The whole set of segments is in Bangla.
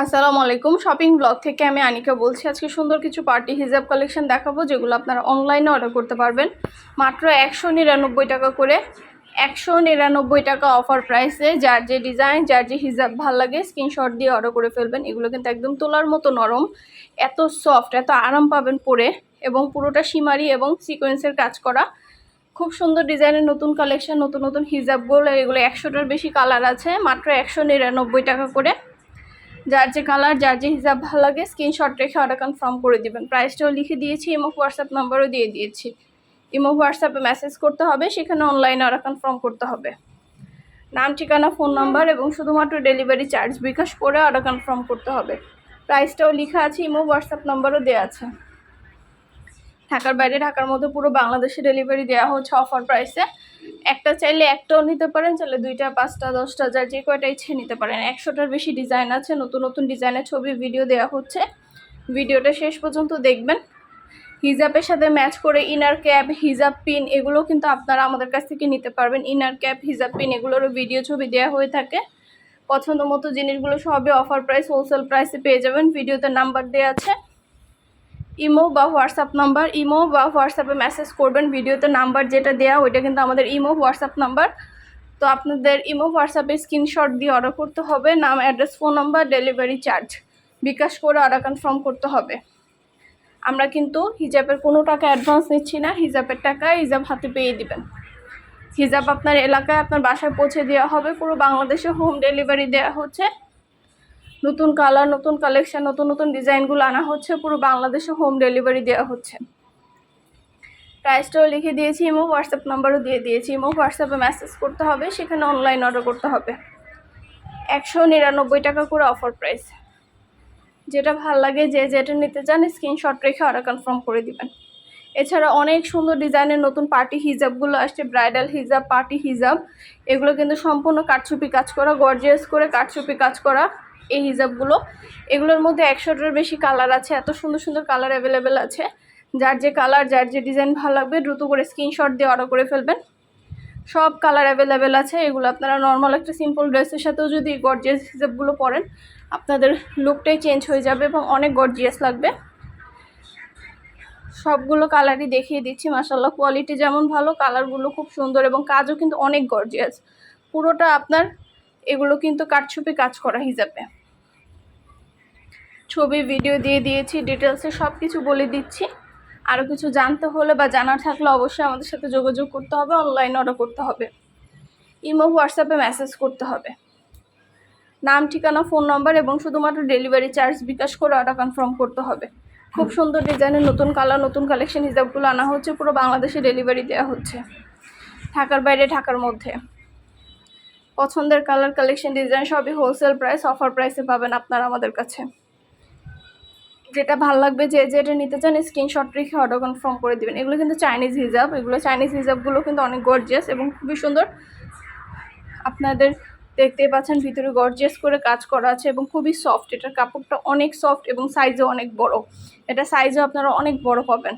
আসসালামু আলাইকুম। শপিং ব্লগ থেকে আমি আনিকা বলছি, আজকে সুন্দর কিছু পার্টি হিজাব কালেকশন দেখাবো, যেগুলো আপনারা অনলাইনে অর্ডার করতে পারবেন। মাত্র একশো নিরানব্বই টাকা করে, একশো নিরানব্বই টাকা অফার প্রাইসে যার যে ডিজাইন যার যে হিজাব ভালো লাগে স্ক্রিনশট দিয়ে অর্ডার করে ফেলবেন। এগুলো কিন্তু একদম তোলার মতো নরম, এত সফট এত আরাম পাবেন পরে, এবং পুরোটা সিমারি এবং সিকোয়েন্সের কাজ করা। খুব সুন্দর ডিজাইনের নতুন কালেকশন নতুন নতুন হিজাবগুলো এগুলো একশোটার বেশি কালার আছে। মাত্র একশো নিরানব্বই টাকা করে। যার যে কালার যার যে হিসাব ভালো লাগে স্ক্রিনশট রেখে অর্ডার কনফার্ম করে দেবেন। প্রাইসটাও লিখে দিয়েছি ইমো হোয়াটসঅ্যাপ নাম্বারও দিয়ে দিয়েছি। ইমো হোয়াটসঅ্যাপে মেসেজ করতে হবে, সেখানে অনলাইনে অর্ডার কনফার্ম করতে হবে। নাম, ঠিকানা ফোন নাম্বার এবং শুধুমাত্র ডেলিভারি চার্জ বিকাশ করে অর্ডার কনফার্ম করতে হবে। প্রাইসটাও লেখা আছে ইমো হোয়াটসঅ্যাপ নাম্বারও দেওয়া আছে। ঢাকার বাইরে, ঢাকার মধ্যে পুরো বাংলাদেশে ডেলিভারি দেওয়া হচ্ছে অফার প্রাইসে একটা চাইলে একটাও নিতে পারেন, চাইলে দুইটা, পাঁচটা, দশটা, যার যে কয়টা ইচ্ছে নিতে পারেন। একশোটার বেশি ডিজাইন আছে, নতুন নতুন ডিজাইনের ছবি ভিডিও দেওয়া হচ্ছে। ভিডিওটা শেষ পর্যন্ত দেখবেন। হিজাবের সাথে ম্যাচ করে ইনার ক্যাপ হিজাব পিন এগুলো কিন্তু আপনারা আমাদের কাছ থেকে নিতে পারবেন। ইনার ক্যাপ হিজাব পিন এগুলোরও ভিডিও ছবি দেওয়া হয়ে থাকে। পছন্দ মতো জিনিসগুলো সবই অফার প্রাইস হোলসেল প্রাইসে পেয়ে যাবেন। ভিডিওতে নাম্বার দেওয়া আছে। ইমো বা হোয়াটসঅ্যাপ নাম্বার, ইমো বা হোয়াটসঅ্যাপে মেসেজ করবেন, ভিডিওতে নাম্বার যেটা দেওয়া ওইটা কিন্তু আমাদের ইমো, হোয়াটসঅ্যাপ নাম্বার। তো আপনাদের ইমো, হোয়াটসঅ্যাপে স্ক্রিনশট দিয়ে অর্ডার করতে হবে, নাম address phone number delivery charge bKash করে অর্ডার কনফার্ম করতে হবে। আমরা কিন্তু হিজাবের কোনো টাকা অ্যাডভান্স নিচ্ছি না, হিজাবের টাকা হিজাব হাতে পেয়ে দিবেন। হিজাব আপনার এলাকায়, আপনার বাসায় পৌঁছে দেওয়া হবে, পুরো বাংলাদেশে হোম ডেলিভারি দেওয়া হচ্ছে। নতুন কালার নতুন কালেকশন নতুন নতুন ডিজাইনগুলো আনা হচ্ছে। পুরো বাংলাদেশে হোম ডেলিভারি দেওয়া হচ্ছে। প্রাইসটাও লিখে দিয়েছি ইমো হোয়াটসঅ্যাপ নাম্বারও দিয়ে দিয়েছি ইমো হোয়াটসঅ্যাপে মেসেজ করতে হবে, সেখানে অনলাইন অর্ডার করতে হবে। একশো নিরানব্বই টাকা করে অফার প্রাইস যেটা ভালো লাগে, যে যেটা নিতে চান স্ক্রিনশট রেখে অর্ডার কনফার্ম করে দিবেন। এছাড়া অনেক সুন্দর ডিজাইনের নতুন পার্টি হিজাবগুলো আসছে ব্রাইডাল হিজাব পার্টি হিজাব এগুলো কিন্তু সম্পূর্ণ কাঠছুপি কাজ করা গর্জিয়াস করে কাঠছুপি কাজ করা। এই হিজাবগুলো। এগুলোর মধ্যে একশোটার বেশি কালার আছে, এত সুন্দর সুন্দর কালার অ্যাভেলেবেল আছে। যার যে কালার যার যে ডিজাইন ভালো লাগবে, দ্রুত করে স্ক্রিনশট দিয়ে অর্ডার করে ফেলবেন। সব কালার অ্যাভেলেবেল আছে, এগুলো আপনারা নর্মাল একটা সিম্পল ড্রেসের সাথেও যদি গর্জিয়াস হিসাবগুলো পরেন, আপনাদের লুকটাই চেঞ্জ হয়ে যাবে এবং অনেক গর্জিয়াস লাগবে। সবগুলো কালারই দেখিয়ে দিচ্ছি মাসাল্লাহ কোয়ালিটি যেমন ভালো কালারগুলো খুব সুন্দর এবং কাজও কিন্তু অনেক গর্জিয়াস পুরোটা আপনার, এগুলো কিন্তু কাঠছুপি কাজ করা হিসাবে ছবি ভিডিও দিয়ে দিয়েছি ডিটেলসে সব কিছু বলে দিচ্ছি। আরও কিছু জানতে হলে বা জানার থাকলে অবশ্যই আমাদের সাথে যোগাযোগ করতে হবে অনলাইন অর্ডার করতে হবে। ইমো হোয়াটসঅ্যাপে মেসেজ করতে হবে। নাম, ঠিকানা ফোন নম্বর এবং শুধুমাত্র ডেলিভারি চার্জ বিকাশ করে অর্ডার কনফার্ম করতে হবে। খুব সুন্দর ডিজাইনের নতুন কালার নতুন কালেকশন হিসাবগুলো আনা হচ্ছে, পুরো বাংলাদেশে ডেলিভারি দেওয়া হচ্ছে। ঢাকার বাইরে, ঢাকার মধ্যে। পছন্দের কালার কালেকশন ডিজাইন সবই হোলসেল প্রাইস অফার প্রাইসে পাবেন আপনারা আমাদের কাছে। যেটা ভালো লাগবে যে যেটা নিতে চান স্ক্রিনশট রেখে অর্ডার কনফার্ম করে দিবেন। এগুলো কিন্তু চাইনিজ হিজাব এগুলো চাইনিজ হিজাবগুলো কিন্তু অনেক গর্জিয়াস এবং খুবই সুন্দর। আপনাদের দেখতে পাচ্ছেন, ভিতরে গর্জিয়াস করে কাজ করা আছে এবং খুবই সফট এটার কাপড়টা অনেক সফট এবং সাইজও অনেক বড়। এটা সাইজও আপনারা অনেক বড় পাবেন।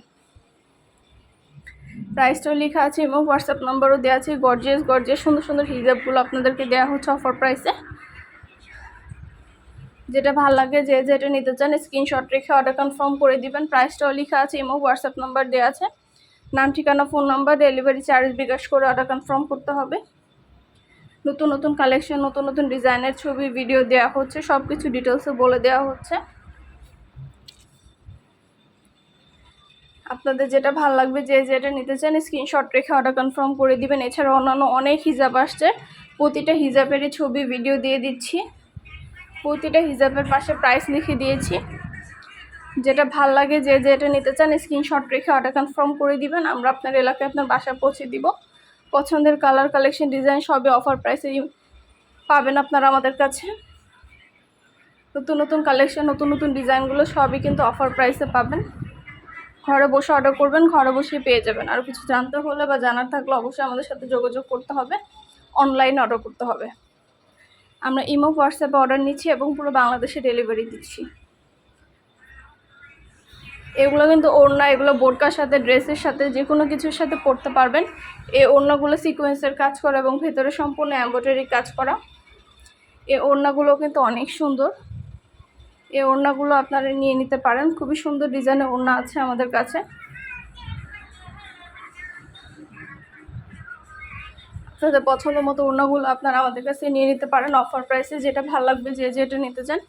প্রাইসটাও লেখা আছে এবং হোয়াটসঅ্যাপ নাম্বারও দেওয়া আছে। গর্জিয়াস গর্জিয়াস সুন্দর সুন্দর হিজাবগুলো আপনাদেরকে দেওয়া হচ্ছে অফার প্রাইসে যেটা ভালো লাগে, যে যেটা নিতে চান স্ক্রিনশট রেখে অর্ডার কনফার্ম করে দিবেন। প্রাইসটাও লেখা আছে এবং হোয়াটসঅ্যাপ নাম্বার দেওয়া আছে। নাম, ঠিকানা phone number delivery charge bKash করে অর্ডার কনফার্ম করতে হবে। নতুন নতুন কালেকশন নতুন নতুন ডিজাইনের ছবি ভিডিও দেওয়া হচ্ছে সব কিছু ডিটেলসে বলে দেওয়া হচ্ছে। আপনাদের যেটা ভালো লাগবে, যে যেটা নিতে চান স্ক্রিনশট রেখে অর্ডার কনফার্ম করে দিবেন। এছাড়া অন্যান্য অনেক হিজাব আসছে। প্রতিটা হিজাবেরই ছবি ভিডিও দিয়ে দিচ্ছি। প্রতিটা হিজাবের পাশে প্রাইস লিখে দিয়েছি। যেটা ভালো লাগে যে যেটা নিতে চান স্ক্রিনশট রেখে অর্ডার কনফার্ম করে দিবেন। আমরা আপনার এলাকায় আপনার বাসায় পৌঁছে দিব। পছন্দের কালার কালেকশন ডিজাইন সবই অফার প্রাইসে পাবেন আপনারা আমাদের কাছে। নতুন নতুন কালেকশন নতুন নতুন ডিজাইনগুলো সবই কিন্তু অফার প্রাইসে পাবেন। ঘরে বসে অর্ডার করবেন, ঘরে বসে পেয়ে যাবেন। আর কিছু জানতে হলে বা জানার থাকলে অবশ্যই আমাদের সাথে যোগাযোগ করতে হবে। অনলাইন অর্ডার করতে হবে। আমরা ইমো, হোয়াটসঅ্যাপে অর্ডার নিচ্ছি এবং পুরো বাংলাদেশে ডেলিভারি দিচ্ছি। এগুলো কিন্তু ওড়না, এগুলো বোরকার সাথে, ড্রেসের সাথে যে কোনো কিছুর সাথে পরতে পারবেন। এই ওড়নাগুলো সিকোয়েন্সের কাজ করা এবং ভেতরে সম্পূর্ণ এম্ব্রয়ডারি কাজ করা। এই ওড়নাগুলো কিন্তু অনেক সুন্দর। এই ওড়নাগুলো আপনারা নিয়ে নিতে পারেন। খুবই সুন্দর ডিজাইনের ওড়না আছে আমাদের কাছে। আপনাদের পছন্দ মতো ওড়নাগুলো আপনারা আমাদের কাছে নিয়ে নিতে পারেন। অফার প্রাইসে যেটা ভালো লাগবে যে যেটা নিতে চান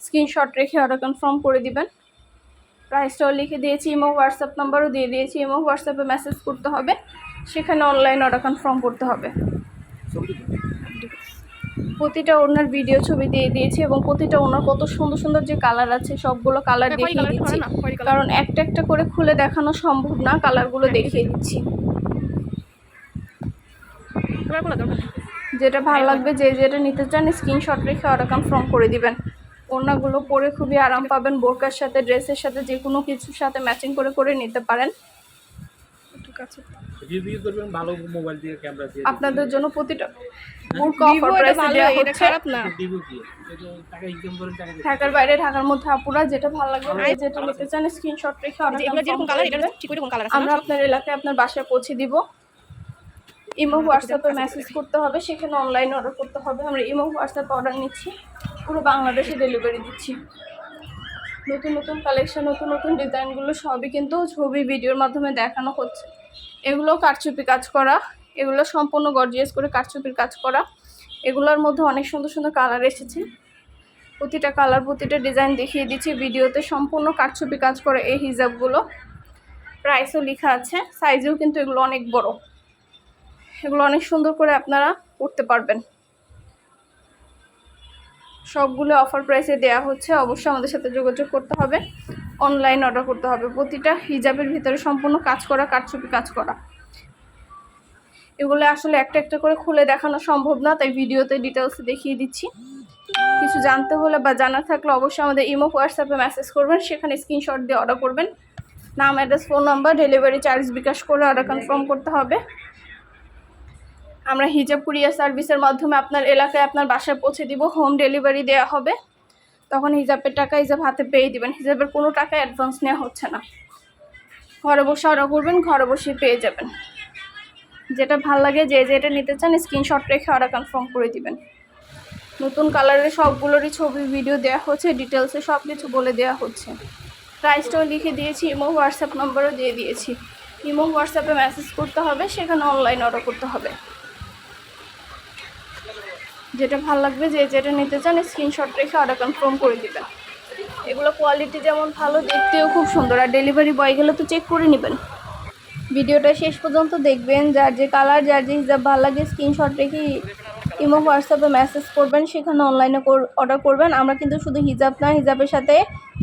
স্ক্রিনশট রেখে অর্ডার কনফার্ম করে দিবেন। প্রাইসটাও লিখে দিয়েছি ইমো হোয়াটসঅ্যাপ নাম্বারও দিয়ে দিয়েছি ইমো হোয়াটসঅ্যাপে মেসেজ করতে হবে। সেখানে অনলাইন অর্ডার কনফার্ম করতে হবে। প্রতিটা ওনার ভিডিও ছবি দিয়ে দিয়েছি এবং প্রতিটা ওনার কত সুন্দর সুন্দর যে কালার আছে সবগুলো কালার দেখিয়ে দিচ্ছি। কারণ একটা একটা করে খুলে দেখানো সম্ভব না কালারগুলো দেখিয়ে দিচ্ছি। যেটা ভালো লাগবে যে যেটা নিতে চান স্ক্রিনশট রেখে অর্ডার কনফার্ম করে দিবেন। ওড়নাগুলো পরে খুবই আরাম পাবেন বোরকার সাথে ড্রেসের সাথে যে কোনো কিছুর সাথে ম্যাচিং করে করে নিতে পারেন। একটু কাছে। রিভিউ করবেন ভালো মোবাইল দিয়ে ক্যামেরা দিয়ে আপনাদের জন্য প্রতিটা দিয়ে ঢাকার বাইরে ঢাকার মধ্যে আপুরা যেটা ভালো লাগবে যেটা নিতে চান স্ক্রিনশট রেখে আমরা আপনার এলাকায় আপনার বাসায় পৌঁছে দিব। ইমো হোয়াটসঅ্যাপে মেসেজ করতে হবে সেখানে অনলাইন অর্ডার করতে হবে। আমরা ইমো হোয়াটসঅ্যাপে অর্ডার নিচ্ছি পুরো বাংলাদেশে ডেলিভারি দিচ্ছি। নতুন নতুন কালেকশন নতুন নতুন ডিজাইনগুলো সবই কিন্তু ছবি ভিডিওর মাধ্যমে দেখানো হচ্ছে। এগুলো কারচুপি কাজ করা এগুলো সম্পূর্ণ গর্জিয়াস করে কারচুপির কাজ করা। এগুলোর মধ্যে অনেক সুন্দর সুন্দর কালার এসেছে। প্রতিটা কালার প্রতিটা ডিজাইন দেখিয়ে দিচ্ছি। ভিডিওতে সম্পূর্ণ কারচুপি কাজ করে এই হিজাবগুলো। প্রাইসও লেখা আছে সাইজেও কিন্তু এগুলো অনেক বড়। এগুলো অনেক সুন্দর করে আপনারা করতে পারবেন। সবগুলো অফার প্রাইসে দেওয়া হচ্ছে, অবশ্যই আমাদের সাথে যোগাযোগ করতে হবে। অনলাইন অর্ডার করতে হবে। প্রতিটা হিজাবের ভিতরে সম্পূর্ণ কাজ করা কারচুপি কাজ করা। এগুলো আসলে একটা একটা করে খুলে দেখানো সম্ভব না, তাই ভিডিওতে ডিটেলস দেখিয়ে দিচ্ছি। কিছু জানতে হলে বা জানা থাকলে অবশ্যই আমাদের ইমো হোয়াটসঅ্যাপে মেসেজ করবেন, সেখানে স্ক্রিনশট দিয়ে অর্ডার করবেন। নাম address phone number delivery charge bKash করে অর্ডার কনফার্ম করতে হবে। আমরা হিজাব কুরিয়ার সার্ভিসের মাধ্যমে আপনার এলাকায় আপনার বাসায় পৌঁছে দিব হোম ডেলিভারি দেওয়া হবে। তখন হিজাবের টাকা হিজাব হাতে পেয়ে দিবেন। হিজাবের কোনো টাকা অ্যাডভান্স নেওয়া হচ্ছে না। ঘরে বসে অর্ডার করবেন, ঘরে বসে পেয়ে যাবেন। যেটা ভালো লাগে, যে যেটা নিতে চান স্ক্রিনশট রেখে অর্ডার কনফার্ম করে দিবেন। নতুন কালারের সবগুলোরই ছবি ভিডিও দেওয়া হচ্ছে ডিটেলসে সব কিছু বলে দেওয়া হচ্ছে। প্রাইসটাও লিখে দিয়েছি, ইমো, হোয়াটসঅ্যাপ নম্বরও দিয়ে দিয়েছি। ইমো, হোয়াটসঅ্যাপে মেসেজ করতে হবে, সেখানে অনলাইন অর্ডার করতে হবে। যেটা ভালো লাগবে যে যেটা নিতে চান স্ক্রিনশট রেখে অর্ডার কনফার্ম করে দিবেন। এগুলো কোয়ালিটি যেমন ভালো, দেখতেও খুব সুন্দর। আর ডেলিভারি বয় গেলে তো চেক করে নেবেন। ভিডিওটা শেষ পর্যন্ত দেখবেন। যার যে কালার যার যে হিসাব ভালো লাগে স্ক্রিনশট রেখে ইমো, হোয়াটসঅ্যাপে মেসেজ করবেন, সেখানে অনলাইনে অর্ডার করবেন। আমরা কিন্তু শুধু হিজাব না, হিজাবের সাথে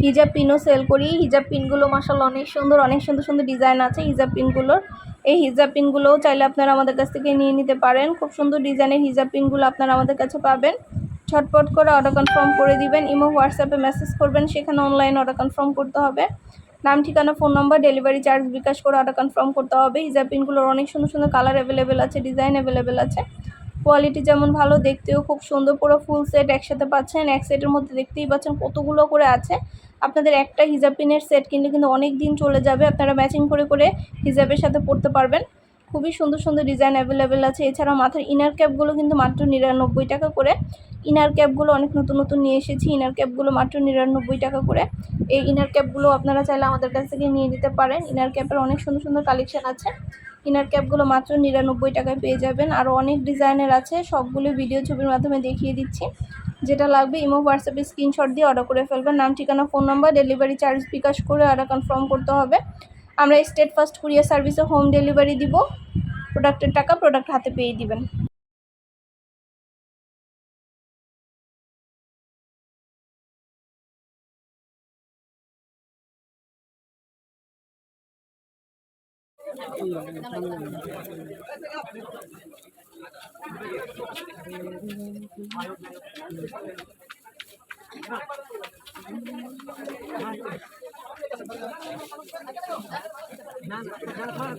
হিজাব পিনও সেল করি। হিজাব পিনগুলো মাসাল অনেক সুন্দর অনেক সুন্দর সুন্দর ডিজাইন আছে। হিজাব পিনগুলোর এই হিজাব পিনগুলোও চাইলে আপনারা আমাদের কাছ থেকে নিয়ে নিতে পারেন। খুব সুন্দর ডিজাইনের হিজাব পিনগুলো আপনারা আমাদের কাছে পাবেন। ছটপট করে অর্ডার কনফার্ম করে দিবেন। ইমো, হোয়াটসঅ্যাপে মেসেজ করবেন, সেখানে অনলাইন অর্ডার কনফার্ম করতে হবে। নাম, ঠিকানা phone number delivery charge bKash করে অর্ডার কনফার্ম করতে হবে। হিজাব পিনগুলোর অনেক সুন্দর সুন্দর কালার অ্যাভেলেবেল আছে ডিজাইন অ্যাভেলেবেল আছে। কোয়ালিটি যেমন ভালো, দেখতেও খুব সুন্দর। পুরো ফুল সেট একসাথে পাচ্ছেন, এক সেটের মধ্যে দেখতেই পাচ্ছেন কতগুলো করে আছে। আপনাদের একটা হিজাব পিনের সেট কিনলে কিন্তু অনেক দিন চলে যাবে, আপনারা ম্যাচিং করে করে হিজাবের সাথে পড়তে পারবেন। খুবই সুন্দর সুন্দর ডিজাইন অ্যাভেলেবেল আছে। এছাড়া মাথার ইনার ক্যাপগুলো কিন্তু মাত্র নিরানব্বই টাকা করে। ইনার ক্যাপগুলো অনেক নতুন নতুন নিয়ে এসেছি। ইনার ক্যাপগুলো মাত্র নিরানব্বই টাকা করে। এই ইনার ক্যাপগুলো আপনারা চাইলে আমাদের কাছ থেকে নিয়ে নিতে পারেন। ইনার ক্যাপের অনেক সুন্দর সুন্দর কালেকশন আছে। ইনার ক্যাপগুলো মাত্র নিরানব্বই টাকায় পেয়ে যাবেন। আর অনেক ডিজাইনের আছে, সবগুলো ভিডিও ছবির মাধ্যমে দেখিয়ে দিচ্ছি। যেটা লাগবে ইমো হোয়াটসঅ্যাপে স্ক্রিনশট দিয়ে অর্ডার করে ফেলবেন। নাম, ঠিকানা phone number delivery charge bKash করে অর্ডার কনফার্ম করতে হবে। আমরা স্টেট ফার্স্ট কুরিয়ার সার্ভিসে হোম ডেলিভারি দিব। প্রোডাক্টের টাকা প্রোডাক্ট হাতে পেয়ে দিবেন। না না